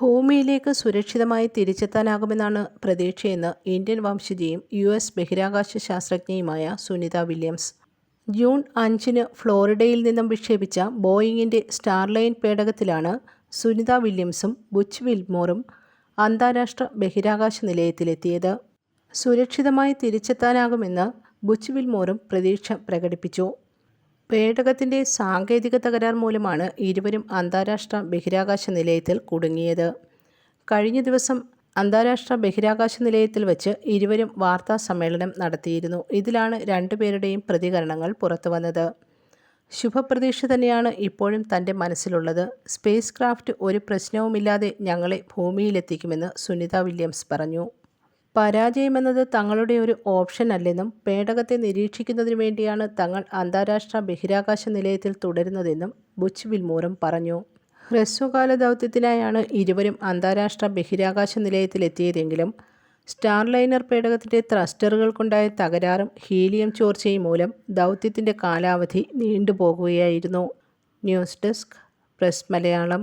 ഭൂമിയിലേക്ക് സുരക്ഷിതമായി തിരിച്ചെത്താനാകുമെന്നാണ് പ്രതീക്ഷയെന്ന് ഇന്ത്യൻ വംശജയും യു എസ് ബഹിരാകാശ ശാസ്ത്രജ്ഞയുമായ സുനിത വില്യംസ്. ജൂൺ അഞ്ചിന് ഫ്ലോറിഡയിൽ നിന്നും വിക്ഷേപിച്ച ബോയിങ്ങിന്റെ സ്റ്റാർലൈൻ പേടകത്തിലാണ് സുനിത വില്യംസും ബുച്ച് വിൽമോറും അന്താരാഷ്ട്ര ബഹിരാകാശ നിലയത്തിലെത്തിയത്. സുരക്ഷിതമായി തിരിച്ചെത്താനാകുമെന്ന് ബുച്ച് വിൽമോറും പ്രതീക്ഷ പ്രകടിപ്പിച്ചു. പേടകത്തിന്റെ സാങ്കേതിക തകരാർ മൂലമാണ് ഇരുവരും അന്താരാഷ്ട്ര ബഹിരാകാശ നിലയത്തിൽ കുടുങ്ങിയത്. കഴിഞ്ഞ ദിവസം അന്താരാഷ്ട്ര ബഹിരാകാശ നിലയത്തിൽ വച്ച് ഇരുവരും വാർത്താ സമ്മേളനം നടത്തിയിരുന്നു. ഇതിലാണ് രണ്ടുപേരുടെയും പ്രതികരണങ്ങൾ പുറത്തുവന്നത് ശുഭപ്രതീക്ഷ തന്നെയാണ് ഇപ്പോഴും തന്റെ മനസ്സിലുള്ളത്. സ്പേസ് ക്രാഫ്റ്റ് ഒരു പ്രശ്നവുമില്ലാതെ ഞങ്ങളെ ഭൂമിയിലെത്തിക്കുമെന്ന് സുനിത വില്യംസ് പറഞ്ഞു. പരാജയമെന്നത് തങ്ങളുടെ ഒരു ഓപ്ഷൻ അല്ലെന്നും പേടകത്തെ നിരീക്ഷിക്കുന്നതിനു വേണ്ടിയാണ് തങ്ങൾ അന്താരാഷ്ട്ര ബഹിരാകാശ നിലയത്തിൽ തുടരുന്നതെന്നും ബുച്ച് വിൽമോറും പറഞ്ഞു. ഹ്രസ്വകാല ദൗത്യത്തിനായാണ് ഇരുവരും അന്താരാഷ്ട്ര ബഹിരാകാശ നിലയത്തിലെത്തിയതെങ്കിലും സ്റ്റാർലൈനർ പേടകത്തിന്റെ ത്രസ്റ്ററുകൾക്കുണ്ടായ തകരാറും ഹീലിയം ചോർച്ചയും മൂലം ദൗത്യത്തിന്റെ കാലാവധി നീണ്ടുപോകുകയായിരുന്നു. News desk press Malayalam.